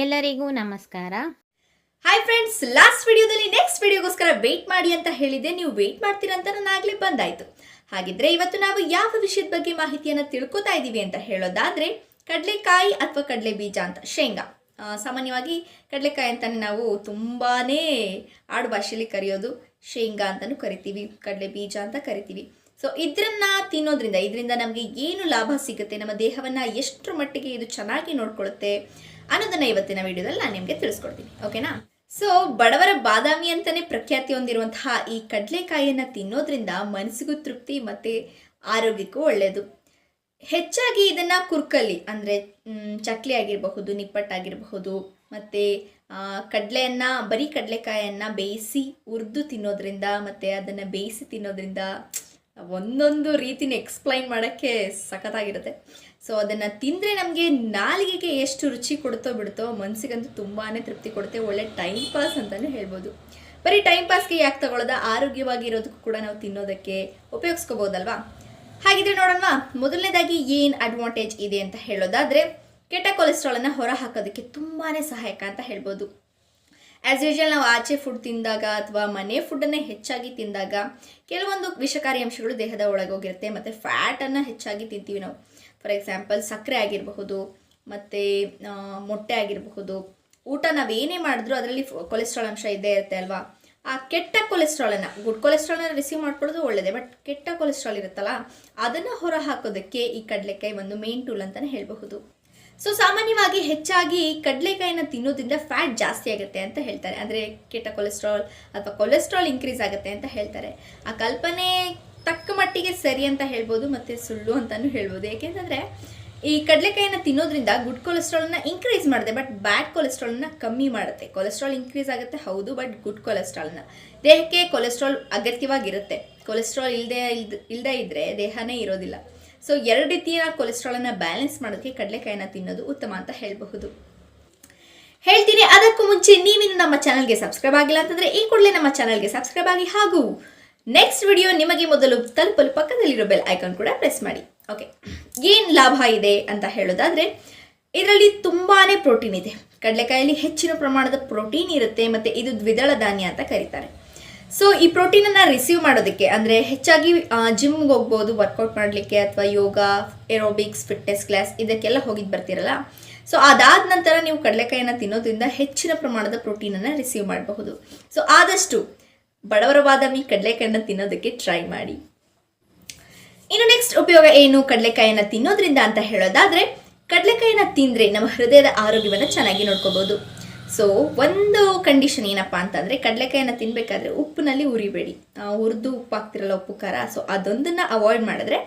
ಎಲ್ಲರಿಗೂ ನಮಸ್ಕಾರ. Hi friends last ವಿಡಿಯೋದಲ್ಲಿ ನೆಕ್ಸ್ಟ್ ವಿಡಿಯೋಗೋಸ್ಕರ ವೆಯ್ಟ್ ಮಾಡಿ ಅಂತ ಹೇಳಿದೆ ನೀವು ವೆಯ್ಟ್ ಮಾಡ್ತೀರಾ ಅಂತ ನಾನಾಗಲೇ ಬಂದಾಯ್ತು. ಹಾಗಿದ್ರೆ ಇವತ್ತು ನಾವು ಯಾವ ವಿಷಯದ ಬಗ್ಗೆ ಮಾಹಿತಿಯನ್ನು ತಿಳ್ಕೊತಾ ಇದ್ದೀವಿ ಅಂತ ಹೇಳೋದಾದ್ರೆ, ಕಡಲೆಕಾಯಿ ಅಥವಾ ಕಡಲೆ ಬೀಜ ಅಂತ, ಶೇಂಗಾ. ಸಾಮಾನ್ಯವಾಗಿ ಕಡಲೆಕಾಯಿ ಅಂತಲೇ ನಾವು ತುಂಬಾನೇ ಆಡು ಭಾಷೆಯಲ್ಲಿ ಕರೆಯೋದು. ಶೇಂಗಾ ಅಂತಲೂ ಕರಿತೀವಿ, ಕಡಲೆ ಬೀಜ ಅಂತ ಕರಿತೀವಿ. ಸೊ ಇದ್ರನ್ನ ತಿನ್ನೋದ್ರಿಂದ, ಇದರಿಂದ ನಮಗೆ ಏನು ಲಾಭ ಸಿಗುತ್ತೆ, ನಮ್ಮ ದೇಹವನ್ನ ಎಷ್ಟರ ಮಟ್ಟಿಗೆ ಇದು ಚೆನ್ನಾಗಿ ನೋಡ್ಕೊಳ್ಳುತ್ತೆ ಅನ್ನೋದನ್ನ ಇವತ್ತಿನ ವಿಡಿಯೋದಲ್ಲಿ ನಾನು ನಿಮಗೆ ತಿಳಿಸ್ಕೊಡ್ತೀನಿ ಓಕೆನಾ ಸೊ ಬಡವರ ಬಾದಾಮಿ ಅಂತಲೇ ಪ್ರಖ್ಯಾತಿ ಹೊಂದಿರುವಂತಹ ಈ ಕಡಲೆಕಾಯಿಯನ್ನು ತಿನ್ನೋದ್ರಿಂದ ಮನಸ್ಸಿಗೂ ತೃಪ್ತಿ ಮತ್ತೆ ಆರೋಗ್ಯಕ್ಕೂ ಒಳ್ಳೆಯದು ಹೆಚ್ಚಾಗಿ ಇದನ್ನ ಕುರ್ಕಲ್ಲಿ ಅಂದರೆ ಚಕ್ಲಿ ಆಗಿರಬಹುದು, ನಿಪ್ಪಟ್ಟಾಗಿರಬಹುದು, ಮತ್ತು ಕಡಲೆಯನ್ನು, ಬರೀ ಕಡಲೆಕಾಯನ್ನು ಬೇಯಿಸಿ ಹುರಿದು ತಿನ್ನೋದ್ರಿಂದ ಮತ್ತು ಅದನ್ನು ಬೇಯಿಸಿ ತಿನ್ನೋದ್ರಿಂದ ಒಂದೊಂದು ರೀತಿನ ಎಕ್ಸ್ಪ್ಲೈನ್ ಮಾಡೋಕ್ಕೆ ಸಖತ್ತಾಗಿರುತ್ತೆ. ಸೊ ಅದನ್ನು ತಿಂದರೆ ನಮಗೆ ನಾಲಿಗೆಗೆ ಎಷ್ಟು ರುಚಿ ಕೊಡುತ್ತೋ ಬಿಡುತ್ತೋ ಮನಸ್ಸಿಗಂತೂ ತುಂಬಾ ತೃಪ್ತಿ ಕೊಡುತ್ತೆ. ಒಳ್ಳೆ ಟೈಮ್ ಪಾಸ್ ಅಂತಲೇ ಹೇಳ್ಬೋದು. ಬರೀ ಟೈಮ್ ಪಾಸ್ಗೆ ಯಾಕೆ ತಗೊಳ್ಳೋದ? ಆರೋಗ್ಯವಾಗಿರೋದಕ್ಕೂ ಕೂಡ ನಾವು ತಿನ್ನೋದಕ್ಕೆ ಉಪಯೋಗಿಸ್ಕೋಬೋದಲ್ವಾ? ಹಾಗಿದ್ರೆ ನೋಡೋಣ ಮೊದಲನೇದಾಗಿ ಏನು ಅಡ್ವಾಂಟೇಜ್ ಇದೆ ಅಂತ ಹೇಳೋದಾದರೆ ಕೆಟ್ಟ ಕೊಲೆಸ್ಟ್ರಾಲನ್ನು ಹೊರ ಹಾಕೋದಕ್ಕೆ ತುಂಬಾ ಸಹಾಯಕ ಅಂತ ಹೇಳ್ಬೋದು. ಆ್ಯಸ್ ಯೂಶುವಲ್ ನಾವು ಆಚೆ ಫುಡ್ ತಿಂದಾಗ ಅಥವಾ ಮನೆ ಫುಡ್ಡನ್ನೇ ಹೆಚ್ಚಾಗಿ ತಿಂದಾಗ ಕೆಲವೊಂದು ವಿಷಕಾರಿ ಅಂಶಗಳು ದೇಹದ ಒಳಗೋಗಿರುತ್ತೆ. ಮತ್ತು ಫ್ಯಾಟನ್ನು ಹೆಚ್ಚಾಗಿ ತಿಂತೀವಿ ನಾವು. ಫಾರ್ ಎಕ್ಸಾಂಪಲ್ ಸಕ್ಕರೆ ಆಗಿರಬಹುದು, ಮತ್ತು ಮೊಟ್ಟೆ ಆಗಿರಬಹುದು. ಊಟ ನಾವೇನೇ ಮಾಡಿದ್ರೂ ಅದರಲ್ಲಿ ಕೊಲೆಸ್ಟ್ರಾಲ್ ಅಂಶ ಇದ್ದೇ ಇರುತ್ತೆ ಅಲ್ವಾ? ಆ ಕೆಟ್ಟ ಕೊಲೆಸ್ಟ್ರಾಲನ್ನು ಗುಡ್ ಕೊಲೆಸ್ಟ್ರಾಲನ್ನು ರಿಸೀವ್ ಮಾಡ್ಕೊಳ್ಳೋದು ಒಳ್ಳೆಯದೇ ಬಟ್ ಕೆಟ್ಟ ಕೊಲೆಸ್ಟ್ರಾಲ್ ಇರುತ್ತಲ್ಲ, ಅದನ್ನು ಹೊರ ಹಾಕೋದಕ್ಕೆ ಈ ಕಡಲೆಕಾಯಿ ಒಂದು ಮೇನ್ ಟೂಲ್ ಅಂತಲೇ ಹೇಳಬಹುದು. ಸೊ ಸಾಮಾನ್ಯವಾಗಿ ಹೆಚ್ಚಾಗಿ ಕಡಲೆಕಾಯಿನ ತಿನ್ನೋದ್ರಿಂದ ಫ್ಯಾಟ್ ಜಾಸ್ತಿ ಆಗುತ್ತೆ ಅಂತ ಹೇಳ್ತಾರೆ. ಅಂದರೆ ಕೆಟ್ಟ ಕೊಲೆಸ್ಟ್ರಾಲ್ ಅಥವಾ ಕೊಲೆಸ್ಟ್ರಾಲ್ ಇನ್ಕ್ರೀಸ್ ಆಗುತ್ತೆ ಅಂತ ಹೇಳ್ತಾರೆ. ಆ ಕಲ್ಪನೆ ತಕ್ಕ ಮಟ್ಟಿಗೆ ಸರಿ ಅಂತ ಹೇಳ್ಬೋದು ಮತ್ತು ಸುಳ್ಳು ಅಂತಲೂ ಹೇಳ್ಬೋದು. ಏಕೆಂತಂದರೆ ಈ ಕಡಲೆಕಾಯಿನ ತಿನ್ನೋದ್ರಿಂದ ಗುಡ್ ಕೊಲೆಸ್ಟ್ರಾಲ್ನ ಇನ್ಕ್ರೀಸ್ ಮಾಡಿದೆ ಬಟ್ ಬ್ಯಾಡ್ ಕೊಲೆಸ್ಟ್ರಾಲ್ನ ಕಮ್ಮಿ ಮಾಡುತ್ತೆ. ಕೊಲೆಸ್ಟ್ರಾಲ್ ಇನ್ಕ್ರೀಸ್ ಆಗುತ್ತೆ, ಹೌದು ಬಟ್ ಗುಡ್ ಕೊಲೆಸ್ಟ್ರಾಲ್ನ ದೇಹಕ್ಕೆ ಕೊಲೆಸ್ಟ್ರಾಲ್ ಅಗತ್ಯವಾಗಿರುತ್ತೆ. ಕೊಲೆಸ್ಟ್ರಾಲ್ ಇಲ್ಲದೆ ಇಲ್ದ ಇಲ್ಲದೇ ಇದ್ದರೆ ದೇಹನೇ ಇರೋದಿಲ್ಲ. ಸೊ ಎರಡು ರೀತಿಯ ಕೊಲೆಸ್ಟ್ರಾಲನ್ನು ಬ್ಯಾಲೆನ್ಸ್ ಮಾಡೋದಕ್ಕೆ ಕಡಲೆಕಾಯಿನ ತಿನ್ನೋದು ಉತ್ತಮ ಅಂತ ಹೇಳಬಹುದು. ಹೇಳ್ತೀನಿ, ಅದಕ್ಕೂ ಮುಂಚೆ ನೀವಿನ್ನು ನಮ್ಮ ಚಾನಲ್ಗೆ ಸಬ್ಸ್ಕ್ರೈಬ್ ಆಗಿಲ್ಲ ಅಂತಂದ್ರೆ ಈ ಕೂಡಲೇ ನಮ್ಮ ಚಾನಲ್ಗೆ ಸಬ್ಸ್ಕ್ರೈಬ್ ಆಗಿ ಹಾಗೂ ನೆಕ್ಸ್ಟ್ ವಿಡಿಯೋ ನಿಮಗೆ ಮೊದಲು ತಲುಪಲು ಪಕ್ಕದಲ್ಲಿರೋ ಬೆಲ್ ಐಕಾನ್ ಕೂಡ ಪ್ರೆಸ್ ಮಾಡಿ. ಓಕೆ ಏನು ಲಾಭ ಇದೆ ಅಂತ ಹೇಳೋದಾದ್ರೆ, ಇದರಲ್ಲಿ ತುಂಬಾನೇ ಪ್ರೋಟೀನ್ ಇದೆ. ಕಡಲೆಕಾಯಲ್ಲಿ ಹೆಚ್ಚಿನ ಪ್ರಮಾಣದ ಪ್ರೋಟೀನ್ ಇರುತ್ತೆ, ಮತ್ತು ಇದು ದ್ವಿದಳ ಧಾನ್ಯ ಅಂತ ಕರೀತಾರೆ. ಸೊ ಈ ಪ್ರೋಟೀನನ್ನು ರಿಸೀವ್ ಮಾಡೋದಕ್ಕೆ, ಅಂದರೆ ಹೆಚ್ಚಾಗಿ ಜಿಮ್ಗೆ ಹೋಗ್ಬೋದು ವರ್ಕೌಟ್ ಮಾಡಲಿಕ್ಕೆ ಅಥವಾ ಯೋಗ ಏರೋಬಿಕ್ಸ್ ಫಿಟ್ನೆಸ್ ಕ್ಲಾಸ್ ಇದಕ್ಕೆಲ್ಲ ಹೋಗಿದ್ದು ಬರ್ತೀರಲ್ಲ. ಸೊ ಅದಾದ ನಂತರ ನೀವು ಕಡಲೆಕಾಯಿನ ತಿನ್ನೋದ್ರಿಂದ ಹೆಚ್ಚಿನ ಪ್ರಮಾಣದ ಪ್ರೋಟೀನನ್ನು ರಿಸೀವ್ ಮಾಡಬಹುದು. ಸೊ ಆದಷ್ಟು ಬಡವರ ಬಾದಾಮಿ ಕಡಲೆಕಾಯಿನ ತಿನ್ನೋದಕ್ಕೆ ಟ್ರೈ ಮಾಡಿ. ಇನ್ನು ನೆಕ್ಸ್ಟ್ ಉಪಯೋಗ ಏನು ಕಡಲೆಕಾಯಿನ ತಿನ್ನೋದ್ರಿಂದ ಅಂತ ಹೇಳೋದಾದ್ರೆ ಕಡಲೆಕಾಯಿನ ತಿಂದರೆ ನಮ್ಮ ಹೃದಯದ ಆರೋಗ್ಯವನ್ನು ಚೆನ್ನಾಗಿ ನೋಡ್ಕೋಬಹುದು ಸೊ ಒಂದು ಕಂಡೀಷನ್ ಏನಪ್ಪಾ ಅಂತಂದರೆ ಕಡಲೆಕಾಯಿನ ತಿನ್ನಬೇಕಾದ್ರೆ ಉಪ್ಪಿನಲ್ಲಿ ಉರಿಬೇಡಿ. ಹುರಿದು ಉಪ್ಪು ಹಾಕ್ತಿರಲ್ಲ ಉಪ್ಪು ಖಾರ. ಸೊ ಅದೊಂದನ್ನು ಅವಾಯ್ಡ್ ಮಾಡಿದ್ರೆ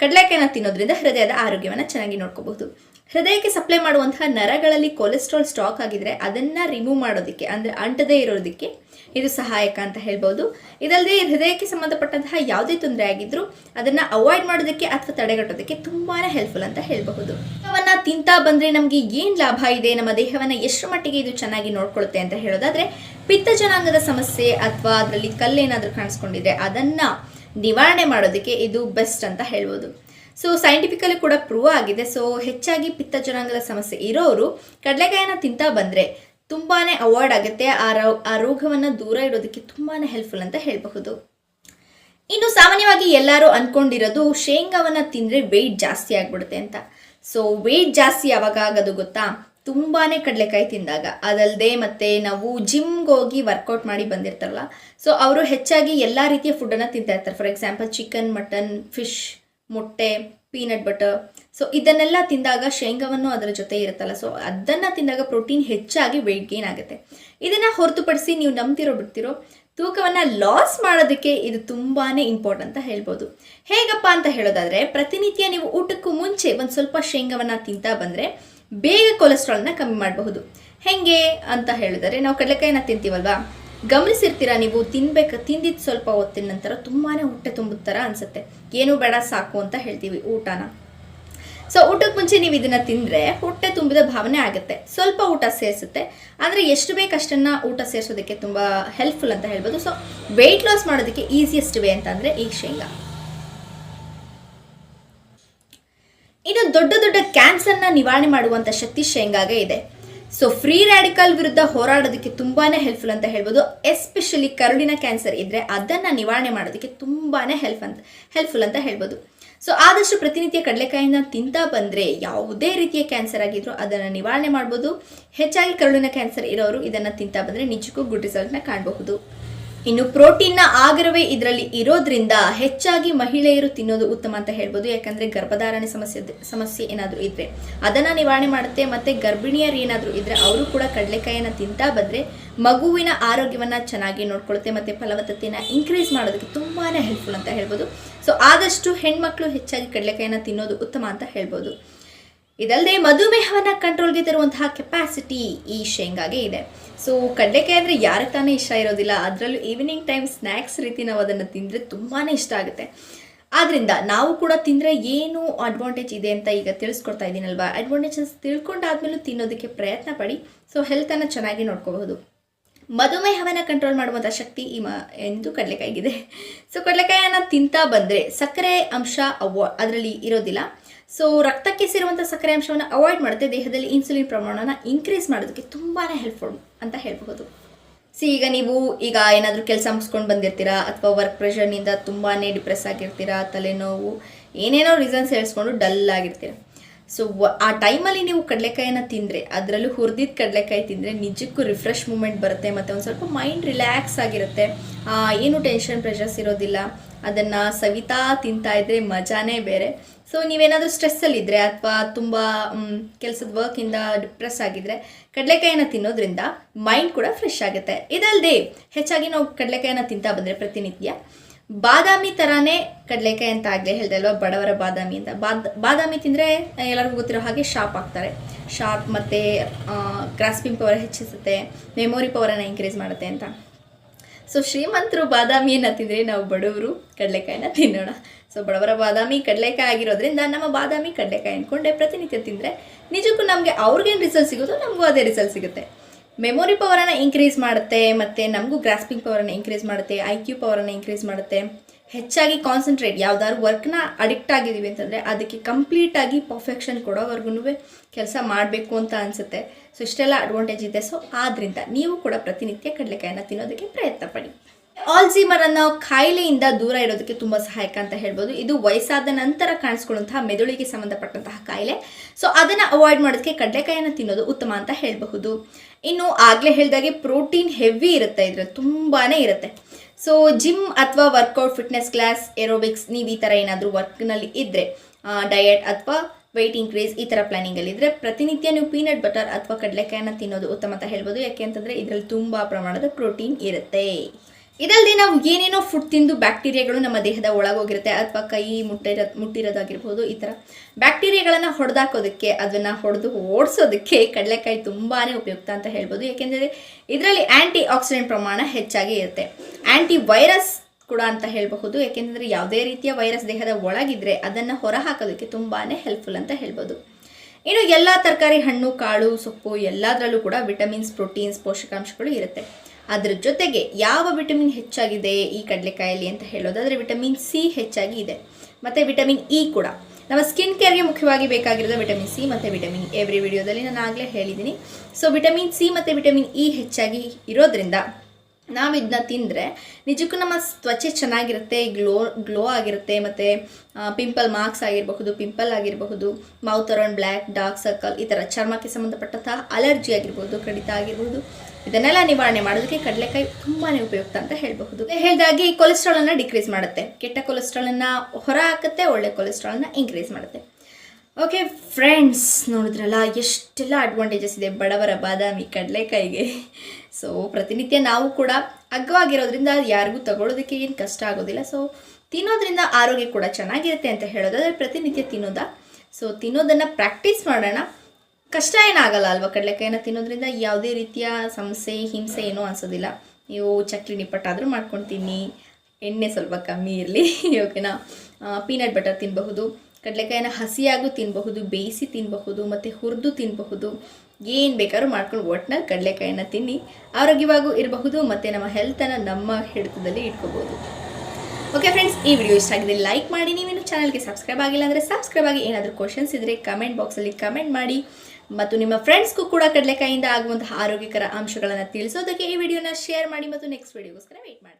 ಕಡಲೆಕಾಯಿನ ತಿನ್ನೋದ್ರಿಂದ ಹೃದಯದ ಆರೋಗ್ಯವನ್ನು ಚೆನ್ನಾಗಿ ನೋಡ್ಕೋಬಹುದು. ಹೃದಯಕ್ಕೆ ಸಪ್ಲೈ ಮಾಡುವಂತಹ ನರಗಳಲ್ಲಿ ಕೊಲೆಸ್ಟ್ರಾಲ್ ಸ್ಟಾಕ್ ಆಗಿದ್ರೆ ಅದನ್ನು ರಿಮೂವ್ ಮಾಡೋದಕ್ಕೆ, ಅಂದರೆ ಅಂಟದೇ ಇರೋದಕ್ಕೆ ಇದು ಸಹಾಯಕ ಅಂತ ಹೇಳ್ಬೋದು. ಇದಲ್ಲದೆ ಹೃದಯಕ್ಕೆ ಸಂಬಂಧಪಟ್ಟಂತಹ ಯಾವುದೇ ತೊಂದರೆ ಆಗಿದ್ರೂ ಅದನ್ನು ಅವಾಯ್ಡ್ ಮಾಡೋದಕ್ಕೆ ಅಥವಾ ತಡೆಗಟ್ಟೋದಕ್ಕೆ ತುಂಬಾ ಹೆಲ್ಪ್ಫುಲ್ ಅಂತ ಹೇಳಬಹುದು. ಅವನ್ನ ತಿಂತಾ ಬಂದರೆ ನಮಗೆ ಏನು ಲಾಭ ಇದೆ? ನಮ್ಮ ದೇಹವನ್ನು ಎಷ್ಟು ಮಟ್ಟಿಗೆ ಇದು ಚೆನ್ನಾಗಿ ನೋಡ್ಕೊಳುತ್ತೆ ಅಂತ ಹೇಳೋದಾದ್ರೆ ಪಿತ್ತ ಜನಾಂಗದ ಸಮಸ್ಯೆ ಅಥವಾ ಅದರಲ್ಲಿ ಕಲ್ಲೇನಾದರೂ ಕಾಣಿಸ್ಕೊಂಡಿದ್ರೆ ಅದನ್ನು ನಿವಾರಣೆ ಮಾಡೋದಕ್ಕೆ ಇದು ಬೆಸ್ಟ್ ಅಂತ ಹೇಳ್ಬೋದು. ಸೊ ಸೈಂಟಿಫಿಕಲಿ ಕೂಡ ಪ್ರೂವ್ ಆಗಿದೆ. ಸೊ ಹೆಚ್ಚಾಗಿ ಪಿತ್ತ ಜನಾಂಗದ ಸಮಸ್ಯೆ ಇರೋರು ಕಡಲೆಕಾಯಿನ ತಿಂತಾ ಬಂದರೆ ತುಂಬಾ ಅವಾಯ್ಡ್ ಆಗುತ್ತೆ. ಆ ರೋ, ಆ ರೋಗವನ್ನು ದೂರ ಇಡೋದಕ್ಕೆ ತುಂಬಾ ಹೆಲ್ಪ್ಫುಲ್ ಅಂತ ಹೇಳಬಹುದು. ಇನ್ನು ಸಾಮಾನ್ಯವಾಗಿ ಎಲ್ಲರೂ ಅಂದ್ಕೊಂಡಿರೋದು ಶೇಂಗಾವನ್ನು ತಿಂದರೆ ವೆಯ್ಟ್ ಜಾಸ್ತಿ ಆಗ್ಬಿಡುತ್ತೆ ಅಂತ. ಸೊ ವೆಯ್ಟ್ ಜಾಸ್ತಿ ಯಾವಾಗ ಆಗೋದು ಗೊತ್ತಾ? ತುಂಬಾನೇ ಕಡಲೆಕಾಯಿ ತಿಂದಾಗ ಅದಲ್ಲದೆ ಮತ್ತೆ ನಾವು ಜಿಮ್ಗೆ ಹೋಗಿ ವರ್ಕೌಟ್ ಮಾಡಿ ಬಂದಿರ್ತಾರಲ್ಲ, ಸೊ ಅವರು ಹೆಚ್ಚಾಗಿ ಎಲ್ಲ ರೀತಿಯ ಫುಡ್ಡನ್ನು ತಿಂತಾ ಇರ್ತಾರೆ. For example chicken mutton fish ಮೊಟ್ಟೆ ಪೀನಟ್ ಬಟರ್ ಸೊ ಇದನ್ನೆಲ್ಲ ತಿಂದಾಗ ಶೇಂಗಾವನ್ನು ಅದರ ಜೊತೆ ಇರುತ್ತಲ್ಲ ಸೊ ಅದನ್ನು ತಿಂದಾಗ ಪ್ರೋಟೀನ್ ಹೆಚ್ಚಾಗಿ ವೆಯ್ಟ್ ಗೇನ್ ಆಗುತ್ತೆ. ಇದನ್ನು ಹೊರತುಪಡಿಸಿ ನೀವು ನಂಬ್ತಿರೋ ಬಿಡ್ತಿರೋ, ತೂಕವನ್ನು ಲಾಸ್ ಮಾಡೋದಕ್ಕೆ ಇದು ತುಂಬಾ ಇಂಪಾರ್ಟೆಂಟ್ ಅಂತ ಹೇಳ್ಬೋದು. ಹೇಗಪ್ಪ ಅಂತ ಹೇಳೋದಾದರೆ, ಪ್ರತಿನಿತ್ಯ ನೀವು ಊಟಕ್ಕೂ ಮುಂಚೆ ಒಂದು ಸ್ವಲ್ಪ ಶೇಂಗಾವನ್ನು ತಿಂತಾ ಬಂದರೆ ಬೇಗ ಕೊಲೆಸ್ಟ್ರಾಲ್ನ ಕಮ್ಮಿ ಮಾಡಬಹುದು. ಹೆಂಗೆ ಅಂತ ಹೇಳಿದರೆ, ನಾವು ಕಡಲೆಕಾಯಿನ ತಿಂತೀವಲ್ವಾ? ಗಮನಿಸಿರ್ತೀರಾ ನೀವು, ತಿನ್ಬೇಕು ತಿಂದಿದ್ದು ಸ್ವಲ್ಪ ಹೊತ್ತಿನ ನಂತರ ತುಂಬಾ ಹೊಟ್ಟೆ ತುಂಬುತ್ತ ಥರ ಏನು ಬೇಡ, ಸಾಕು ಅಂತ ಹೇಳ್ತೀವಿ ಊಟನ. ಸೊ, ಊಟಕ್ಕೆ ಮುಂಚೆ ನೀವು ಇದನ್ನ ತಿಂದರೆ ಹೊಟ್ಟೆ ತುಂಬಿದ ಭಾವನೆ ಆಗುತ್ತೆ. ಸ್ವಲ್ಪ ಊಟ ಸೇರಿಸುತ್ತೆ. ಆದರೆ ಎಷ್ಟು ಬೇಕು ಅಷ್ಟನ್ನು ಊಟ ಸೇರಿಸೋದಕ್ಕೆ ತುಂಬ ಹೆಲ್ಪ್ಫುಲ್ ಅಂತ ಹೇಳ್ಬೋದು. ಸೊ ವೆಯ್ಟ್ ಲಾಸ್ ಮಾಡೋದಕ್ಕೆ ಈಸಿಯೆಸ್ಟ್ ವೇ ಅಂತಂದರೆ ಈ ಶೇಂಗಾ. ಇನ್ನು ದೊಡ್ಡ ದೊಡ್ಡ ಕ್ಯಾನ್ಸರ್ನ ನಿವಾರಣೆ ಮಾಡುವಂಥ ಶಕ್ತಿ ಶೇಂಗಾಗೆ ಇದೆ. ಸೊ ಫ್ರೀ ರ್ಯಾಡಿಕಲ್ ವಿರುದ್ಧ ಹೋರಾಡೋದಕ್ಕೆ ತುಂಬಾನೇ ಹೆಲ್ಪ್ಫುಲ್ ಅಂತ ಹೇಳ್ಬೋದು. ಎಸ್ಪೆಷಲಿ ಕರುಳಿನ ಕ್ಯಾನ್ಸರ್ ಇದ್ರೆ ಅದನ್ನ ನಿವಾರಣೆ ಮಾಡೋದಕ್ಕೆ ತುಂಬಾನೇ ಹೆಲ್ಪ್ ಅಂತ ಹೆಲ್ಪ್ಫುಲ್ ಅಂತ ಹೇಳ್ಬೋದು. ಸೊ ಆದಷ್ಟು ಪ್ರತಿನಿತ್ಯ ಕಡಲೆಕಾಯಿನ ತಿಂತಾ ಬಂದ್ರೆ ಯಾವುದೇ ರೀತಿಯ ಕ್ಯಾನ್ಸರ್ ಆಗಿದ್ರು ಅದನ್ನ ನಿವಾರಣೆ ಮಾಡ್ಬೋದು. ಹೆಚ್ಚಾಗಿ ಕರುಳಿನ ಕ್ಯಾನ್ಸರ್ ಇರೋರು ಇದನ್ನ ತಿಂತಾ ಬಂದ್ರೆ ನಿಜಕ್ಕೂ ಗುಡ್ ರಿಸಲ್ಟ್ನ ಕಾಣಬಹುದು. ಇನ್ನು ಪ್ರೋಟೀನ್ನ ಆಗರವೇ ಇದರಲ್ಲಿ ಇರೋದ್ರಿಂದ ಹೆಚ್ಚಾಗಿ ಮಹಿಳೆಯರು ತಿನ್ನೋದು ಉತ್ತಮ ಅಂತ ಹೇಳ್ಬೋದು. ಯಾಕಂದ್ರೆ ಗರ್ಭಧಾರಣೆ ಸಮಸ್ಯೆ ಸಮಸ್ಯೆ ಏನಾದರೂ ಇದ್ರೆ ಅದನ್ನ ನಿವಾರಣೆ ಮಾಡುತ್ತೆ. ಮತ್ತೆ ಗರ್ಭಿಣಿಯರು ಏನಾದರೂ ಇದ್ರೆ ಅವರು ಕೂಡ ಕಡಲೆಕಾಯಿನ ತಿಂತಾ ಬಂದರೆ ಮಗುವಿನ ಆರೋಗ್ಯವನ್ನ ಚೆನ್ನಾಗಿ ನೋಡ್ಕೊಳ್ಳುತ್ತೆ ಮತ್ತೆ ಫಲವತ್ತತೆಯನ್ನು ಇನ್ಕ್ರೀಸ್ ಮಾಡೋದಕ್ಕೆ ತುಂಬಾನೇ ಹೆಲ್ಪ್ಫುಲ್ ಅಂತ ಹೇಳ್ಬೋದು. ಸೊ ಆದಷ್ಟು ಹೆಣ್ಮಕ್ಳು ಹೆಚ್ಚಾಗಿ ಕಡಲೆಕಾಯಿನ ತಿನ್ನೋದು ಉತ್ತಮ ಅಂತ ಹೇಳ್ಬೋದು. ಇದಲ್ಲದೆ ಮಧುಮೇಹವನ್ನ ಕಂಟ್ರೋಲ್ಗೆ ತರುವಂತಹ ಕೆಪಾಸಿಟಿ ಈ ಶೇಂಗಾಗೆ ಇದೆ. ಸೊ ಕಡಲೆಕಾಯಿ ಅಂದರೆ ಯಾರಿಗೆ ತಾನೇ ಇಷ್ಟ ಇರೋದಿಲ್ಲ. ಅದರಲ್ಲೂ ಈವ್ನಿಂಗ್ ಟೈಮ್ ಸ್ನ್ಯಾಕ್ಸ್ ರೀತಿ ನಾವು ಅದನ್ನು ತಿಂದರೆ ತುಂಬಾ ಇಷ್ಟ ಆಗುತ್ತೆ. ಆದ್ರಿಂದ ನಾವು ಕೂಡ ತಿಂದರೆ ಏನು ಅಡ್ವಾಂಟೇಜ್ ಇದೆ ಅಂತ ಈಗ ತಿಳಿಸ್ಕೊಡ್ತಾ ಇದ್ದೀನಲ್ವಾ ಅಡ್ವಾಂಟೇಜಸ್ ತಿಳ್ಕೊಂಡಾದ್ಮೇಲೂ ತಿನ್ನೋದಕ್ಕೆ ಪ್ರಯತ್ನ ಪಡಿ. ಸೊ ಹೆಲ್ತನ್ನು ಚೆನ್ನಾಗಿ ನೋಡ್ಕೋಬಹುದು. ಮಧುಮೇಹವನ್ನು ಕಂಟ್ರೋಲ್ ಮಾಡುವಂಥ ಶಕ್ತಿ ಈ ಮ, ಎಂದು ಕಡಲೆಕಾಯಿಗಿದೆ. ಸೊ ಕಡಲೆಕಾಯಿಯನ್ನು ತಿಂತಾ ಬಂದರೆ ಸಕ್ಕರೆ ಅಂಶ ಅವೋ, ಅದರಲ್ಲಿ ಇರೋದಿಲ್ಲ. ಸೊ ರಕ್ತಕ್ಕೆ ಸೇರುವಂಥ ಸಕ್ಕರೆ ಅಂಶವನ್ನು ಅವಾಯ್ಡ್ ಮಾಡುತ್ತೆ ದೇಹದಲ್ಲಿ ಇನ್ಸುಲಿನ್ ಪ್ರಮಾಣನ ಇನ್ಕ್ರೀಸ್ ಮಾಡೋದಕ್ಕೆ ತುಂಬಾ ಹೆಲ್ಪ್ಫುಲ್ ಅಂತ ಹೇಳಬಹುದು. ಸಿ ಈಗ ನೀವು ಈಗ ಏನಾದರೂ ಕೆಲಸ ಮುಗಿಸ್ಕೊಂಡು ಬಂದಿರ್ತೀರಾ, ಅಥವಾ ವರ್ಕ್ ಪ್ರೆಷರ್ನಿಂದ ತುಂಬಾ ಡಿಪ್ರೆಸ್ ಆಗಿರ್ತೀರಾ, ತಲೆನೋವು, ಏನೇನೋ ರೀಸನ್ಸ್ ಹೇಳಿಸ್ಕೊಂಡು ಡಲ್ ಆಗಿರ್ತೀರ. ಸೊ ಆ ಟೈಮಲ್ಲಿ ನೀವು ಕಡಲೆಕಾಯಿನ ತಿಂದರೆ, ಅದರಲ್ಲೂ ಹುರಿದಿದ್ದ ಕಡಲೆಕಾಯಿ ತಿಂದರೆ ನಿಜಕ್ಕೂ ರಿಫ್ರೆಶ್ ಮೂಮೆಂಟ್ ಬರುತ್ತೆ ಮತ್ತು ಒಂದು ಸ್ವಲ್ಪ ಮೈಂಡ್ ರಿಲ್ಯಾಕ್ಸ್ ಆಗಿರುತ್ತೆ. ಏನು ಟೆನ್ಷನ್ ಪ್ರೆಷರ್ಸ್ ಇರೋದಿಲ್ಲ. ಅದನ್ನು ಸವಿತಾ ತಿಂತಾ ಇದ್ರೆ ಮಜಾನೇ ಬೇರೆ. ಸೊ ನೀವೇನಾದರೂ ಸ್ಟ್ರೆಸ್ಸಲ್ಲಿದ್ದರೆ ಅಥವಾ ತುಂಬ ಕೆಲಸದ ವರ್ಕಿಂದ ಡಿಪ್ರೆಸ್ ಆಗಿದ್ರೆ ಕಡಲೆಕಾಯಿನ ತಿನ್ನೋದ್ರಿಂದ ಮೈಂಡ್ ಕೂಡ ಫ್ರೆಶ್ ಆಗುತ್ತೆ. ಇದಲ್ಲದೆ ಹೆಚ್ಚಾಗಿ ನಾವು ಕಡಲೆಕಾಯಿನ ತಿಂತಾ ಬಂದರೆ ಪ್ರತಿನಿತ್ಯ. ಬಾದಾಮಿ ತರಾನೇ ಕಡಲೆಕಾಯಿ ಅಂತ ಆಗಲೇ ಹೇಳ್ದೆ ಅಲ್ವಾ? ಬಡವರ ಬಾದಾಮಿ ಅಂತ. ಬಾದ್, ಬಾದಾಮಿ ತಿಂದರೆ ಎಲ್ಲರಿಗೂ ಗೊತ್ತಿರೋ ಹಾಗೆ ಶಾರ್ಪ್ ಆಗ್ತಾರೆ ಶಾರ್ಪ್ ಮತ್ತು ಗ್ರಾಸ್ಪಿಂಗ್ ಪವರ್ ಹೆಚ್ಚಿಸುತ್ತೆ, ಮೆಮೊರಿ ಪವರನ್ನು ಇನ್ಕ್ರೀಸ್ ಮಾಡುತ್ತೆ ಅಂತ. ಸೊ ಶ್ರೀಮಂತರು ಬಾದಾಮಿಯನ್ನು ತಿಂದರೆ ನಾವು ಬಡವರು ಕಡಲೆಕಾಯಿನ ತಿನ್ನೋಣ. ಸೊ ಬಡವರ ಬಾದಾಮಿ ಕಡಲೆಕಾಯಿ ಆಗಿರೋದ್ರಿಂದ ನಮ್ಮ ಬಾದಾಮಿ ಕಡಲೆಕಾಯಿ ಅಂದ್ಕೊಂಡೆ ಪ್ರತಿನಿತ್ಯ ತಿಂದರೆ ನಿಜಕ್ಕೂ ನಮಗೆ ಅವ್ರಿಗೇನು ರಿಸಲ್ಟ್ ಸಿಗುತ್ತೋ ನಮಗೂ ಅದೇ ರಿಸಲ್ಟ್ ಸಿಗುತ್ತೆ. ಮೆಮೊರಿ ಪವರನ್ನು ಇನ್ಕ್ರೀಸ್ ಮಾಡುತ್ತೆ, ಮತ್ತು ನಮಗೂ ಗ್ರಾಸ್ಪಿಂಗ್ ಪವರನ್ನು ಇನ್ಕ್ರೀಸ್ ಮಾಡುತ್ತೆ ಐ ಕ್ಯೂ ಪವರನ್ನು ಇನ್ಕ್ರೀಸ್ ಮಾಡುತ್ತೆ. ಹೆಚ್ಚಾಗಿ ಕಾನ್ಸಂಟ್ರೇಟ್ ಯಾವ್ದಾದ್ರು ವರ್ಕ್ನ ಅಡಿಕ್ಟ್ ಆಗಿದ್ದೀವಿ ಅಂತಂದರೆ ಅದಕ್ಕೆ ಕಂಪ್ಲೀಟಾಗಿ ಪರ್ಫೆಕ್ಷನ್ ಕೊಡೋವರೆಗೂ ಕೆಲಸ ಮಾಡಬೇಕು ಅಂತ ಅನಿಸುತ್ತೆ. ಸೊ ಇಷ್ಟೆಲ್ಲ ಅಡ್ವಾಂಟೇಜ್ ಇದೆ. ಸೊ ಆದ್ದರಿಂದ ನೀವು ಕೂಡ ಪ್ರತಿನಿತ್ಯ ಕಡಲೆಕಾಯಿನ ತಿನ್ನೋದಕ್ಕೆ ಪ್ರಯತ್ನ ಪಡಿ. ಆಲ್ಝೀಮರ್ ಅನ್ನೋ ಕಾಯಿಲೆಯಿಂದ ದೂರ ಇರೋದಕ್ಕೆ ತುಂಬ ಸಹಾಯಕ ಅಂತ ಹೇಳ್ಬೋದು. ಇದು ವಯಸ್ಸಾದ ನಂತರ ಕಾಣಿಸ್ಕೊಳ್ಳುವಂತಹ ಮೆದುಳಿಗೆ ಸಂಬಂಧಪಟ್ಟಂತಹ ಕಾಯಿಲೆ ಸೊ ಅದನ್ನು ಅವಾಯ್ಡ್ ಮಾಡೋದಕ್ಕೆ ಕಡಲೆಕಾಯಿಯನ್ನು ತಿನ್ನೋದು ಉತ್ತಮ ಅಂತ ಹೇಳಬಹುದು. ಇನ್ನು ಆಗಲೇ ಹೇಳಿದಾಗೆ ಪ್ರೋಟೀನ್ ಹೆವಿ ಇರುತ್ತೆ, ಇದರಲ್ಲಿ ತುಂಬಾ ಇರುತ್ತೆ. ಸೊ ಜಿಮ್ ಅಥವಾ ವರ್ಕೌಟ್ ಫಿಟ್ನೆಸ್ ಕ್ಲಾಸ್ ಏರೋಬಿಕ್ಸ್ ನೀವು ಈ ಥರ ಏನಾದರೂ ವರ್ಕ್ನಲ್ಲಿ ಇದ್ದರೆ ಡಯಟ್ ಅಥವಾ ವೆಯ್ಟ್ ಇನ್ಕ್ರೀಸ್ ಈ ಥರ ಪ್ಲಾನಿಂಗಲ್ಲಿ ಇದ್ದರೆ ಪ್ರತಿನಿತ್ಯ ನೀವು ಪೀನಟ್ ಬಟರ್ ಅಥವಾ ಕಡಲೆಕಾಯನ್ನು ತಿನ್ನೋದು ಉತ್ತಮ ಅಂತ ಹೇಳ್ಬೋದು. ಯಾಕೆ ಅಂತಂದರೆ ಇದರಲ್ಲಿ ತುಂಬ ಪ್ರಮಾಣದ ಪ್ರೋಟೀನ್ ಇರುತ್ತೆ. ಇದಲ್ಲದೆ ನಾವು ಏನೇನೋ ಫುಡ್ ತಿಂದು ಬ್ಯಾಕ್ಟೀರಿಯಾಗಳು ನಮ್ಮ ದೇಹದ ಒಳಗೋಗಿರುತ್ತೆ ಅಥವಾ ಕೈ ಮುಟ್ಟಿರೋ, ಮುಟ್ಟಿರೋದಾಗಿರ್ಬೋದು ಈ ಥರ ಬ್ಯಾಕ್ಟೀರಿಯಾಗಳನ್ನು ಹೊಡೆದಾಕೋದಕ್ಕೆ, ಅದನ್ನು ಹೊಡೆದು ಓಡಿಸೋದಕ್ಕೆ ಕಡಲೆಕಾಯಿ ತುಂಬಾ ಉಪಯುಕ್ತ ಅಂತ ಹೇಳ್ಬೋದು. ಯಾಕೆಂದರೆ ಇದರಲ್ಲಿ ಆ್ಯಂಟಿ ಆಕ್ಸಿಡೆಂಟ್ ಪ್ರಮಾಣ ಹೆಚ್ಚಾಗಿ ಇರುತ್ತೆ. ಆ್ಯಂಟಿ ವೈರಸ್ ಕೂಡ ಅಂತ ಹೇಳಬಹುದು. ಯಾಕೆಂದರೆ ಯಾವುದೇ ರೀತಿಯ ವೈರಸ್ ದೇಹದ ಒಳಗಿದ್ರೆ ಅದನ್ನು ಹೊರಹಾಕೋದಕ್ಕೆ ತುಂಬಾ ಹೆಲ್ಪ್ಫುಲ್ ಅಂತ ಹೇಳ್ಬೋದು. ಇನ್ನು ಎಲ್ಲ ತರಕಾರಿ ಹಣ್ಣು, ಕಾಳು, ಸೊಪ್ಪು ಎಲ್ಲದರಲ್ಲೂ ಕೂಡ ವಿಟಮಿನ್ಸ್ ಪ್ರೋಟೀನ್ಸ್ ಪೋಷಕಾಂಶಗಳು ಇರುತ್ತೆ. ಅದ್ರ ಜೊತೆಗೆ ಯಾವ ವಿಟಮಿನ್ ಹೆಚ್ಚಾಗಿದೆ ಈ ಕಡಲೆಕಾಯಲ್ಲಿ ಅಂತ ಹೇಳೋದಾದರೆ ವಿಟಮಿನ್ ಸಿ ಹೆಚ್ಚಾಗಿ ಇದೆ. ಮತ್ತು ವಿಟಮಿನ್ ಇ ಕೂಡ. ನಮ್ಮ ಸ್ಕಿನ್ ಕೇರ್ಗೆ ಮುಖ್ಯವಾಗಿ ಬೇಕಾಗಿರೋದು ವಿಟಮಿನ್ ಸಿ ಮತ್ತು ವಿಟಮಿನ್ ಎವ್ರಿ ವಿಡಿಯೋದಲ್ಲಿ ನಾನು ಆಗಲೇ ಹೇಳಿದ್ದೀನಿ. ಸೊ ವಿಟಮಿನ್ ಸಿ ಮತ್ತು ವಿಟಮಿನ್ ಇ ಹೆಚ್ಚಾಗಿ ಇರೋದ್ರಿಂದ ನಾವು ಇದನ್ನ ತಿಂದರೆ ನಿಜಕ್ಕೂ ನಮ್ಮ ತ್ವಚೆ ಚೆನ್ನಾಗಿರುತ್ತೆ, ಗ್ಲೋ ಗ್ಲೋ ಆಗಿರುತ್ತೆ ಮತ್ತು ಪಿಂಪಲ್ ಮಾರ್ಕ್ಸ್ ಆಗಿರಬಹುದು ಪಿಂಪಲ್ ಆಗಿರಬಹುದು mouth around black dark circle ಈ ಥರ ಚರ್ಮಕ್ಕೆ ಸಂಬಂಧಪಟ್ಟಂತಹ ಅಲರ್ಜಿ ಆಗಿರ್ಬೋದು ಕಡಿತ ಆಗಿರ್ಬೋದು ಇದನ್ನೆಲ್ಲ ನಿವಾರಣೆ ಮಾಡೋದಕ್ಕೆ ಕಡಲೆಕಾಯಿ ತುಂಬಾ ಉಪಯುಕ್ತ ಅಂತ ಹೇಳಬಹುದು. ಹೇಳಿದಾಗೆ ಕೊಲೆಸ್ಟ್ರಾಲನ್ನು ಡಿಕ್ರೀಸ್ ಮಾಡುತ್ತೆ. ಕೆಟ್ಟ ಕೊಲೆಸ್ಟ್ರಾಲನ್ನು ಹೊರ ಹಾಕುತ್ತೆ, ಒಳ್ಳೆ ಕೊಲೆಸ್ಟ್ರಾಲನ್ನು ಇನ್ಕ್ರೀಸ್ ಮಾಡುತ್ತೆ. ಓಕೆ ಫ್ರೆಂಡ್ಸ್ ನೋಡಿದ್ರಲ್ಲ, ಎಷ್ಟೆಲ್ಲ ಅಡ್ವಾಂಟೇಜಸ್ ಇದೆ ಬಡವರ ಬಾದಾಮಿ ಕಡಲೆಕಾಯಿಗೆ. ಸೊ ಪ್ರತಿನಿತ್ಯ ನಾವು ಕೂಡ ಅಗ್ಗವಾಗಿರೋದ್ರಿಂದ ಯಾರಿಗೂ ತಗೊಳ್ಳೋದಕ್ಕೆ ಏನು ಕಷ್ಟ ಆಗೋದಿಲ್ಲ. ಸೊ ತಿನ್ನೋದ್ರಿಂದ ಆರೋಗ್ಯ ಕೂಡ ಚೆನ್ನಾಗಿರುತ್ತೆ ಅಂತ ಹೇಳೋದಾದ್ರೆ ಪ್ರತಿನಿತ್ಯ ತಿನ್ನೋದಾ? ಸೊ ತಿನ್ನೋದನ್ನು ಪ್ರಾಕ್ಟೀಸ್ ಮಾಡೋಣ. ಕಷ್ಟ ಏನಾಗಲ್ಲ ಅಲ್ವಾ? ಕಡಲೆಕಾಯಿನ ತಿನ್ನೋದ್ರಿಂದ ಯಾವುದೇ ರೀತಿಯ ಸಮಸ್ಯೆ, ಹಿಂಸೆ ಏನೂ ಅನ್ಸೋದಿಲ್ಲ. ನೀವು ಚಕ್ಲಿ ನಿಪ್ಪಟ್ಟಾದರೂ ಮಾಡ್ಕೊಂಡು ತಿನ್ನಿ ಎಣ್ಣೆ ಸ್ವಲ್ಪ ಕಮ್ಮಿ ಇರಲಿ ಓಕೆನಾ ಪೀನಟ್ ಬಟರ್ ತಿನ್ನಬಹುದು ಕಡಲೆಕಾಯಿನ ಹಸಿಯಾಗೂ ತಿನ್ನಬಹುದು ಬೇಯಿಸಿ ತಿನ್ನಬಹುದು ಮತ್ತು ಹುರಿದು ತಿನ್ನಬಹುದು ಏನು ಬೇಕಾದ್ರೂ ಮಾಡ್ಕೊಂಡು ಒಟ್ನಲ್ಲಿ ಕಡಲೆಕಾಯಿನ ತಿನ್ನಿ. ಆರೋಗ್ಯವಾಗೂ ಇರಬಹುದು, ಮತ್ತು ನಮ್ಮ ಹೆಲ್ತನ್ನು ನಮ್ಮ ಹಿಡಿತದಲ್ಲಿ ಇಟ್ಕೋಬೋದು. ಓಕೆ ಫ್ರೆಂಡ್ಸ್ ಈ ವಿಡಿಯೋ ಇಷ್ಟ ಆಗಿದೆ ಲೈಕ್ ಮಾಡಿ. ನೀವೇನು ಚಾನಲ್ಗೆ ಸಬ್ಸ್ಕ್ರೈಬ್ ಆಗಿಲ್ಲ ಅಂದರೆ ಸಬ್ಸ್ಕ್ರೈಬ್ ಆಗಿ. ಏನಾದರೂ ಕ್ವಶನ್ಸ್ ಇದ್ದರೆ ಕಮೆಂಟ್ ಬಾಕ್ಸಲ್ಲಿ ಕಮೆಂಟ್ ಮಾಡಿ. ಮತ್ತು ನಿಮ್ಮ ಫ್ರೆಂಡ್ಸ್ಗೂ ಕೂಡ ಕಡಲೆಕಾಯಿಯಿಂದ ಆಗುವಂತಹ ಆರೋಗ್ಯಕರ ಅಂಶಗಳನ್ನು ತಿಳಿಸೋದಕ್ಕೆ ಈ ವಿಡಿಯೋನ ಶೇರ್ ಮಾಡಿ ಮತ್ತು ನೆಕ್ಸ್ಟ್ ವಿಡಿಯೋಗೋಸ್ಕರ ವೆಯ್ಟ್ ಮಾಡ್ತಾ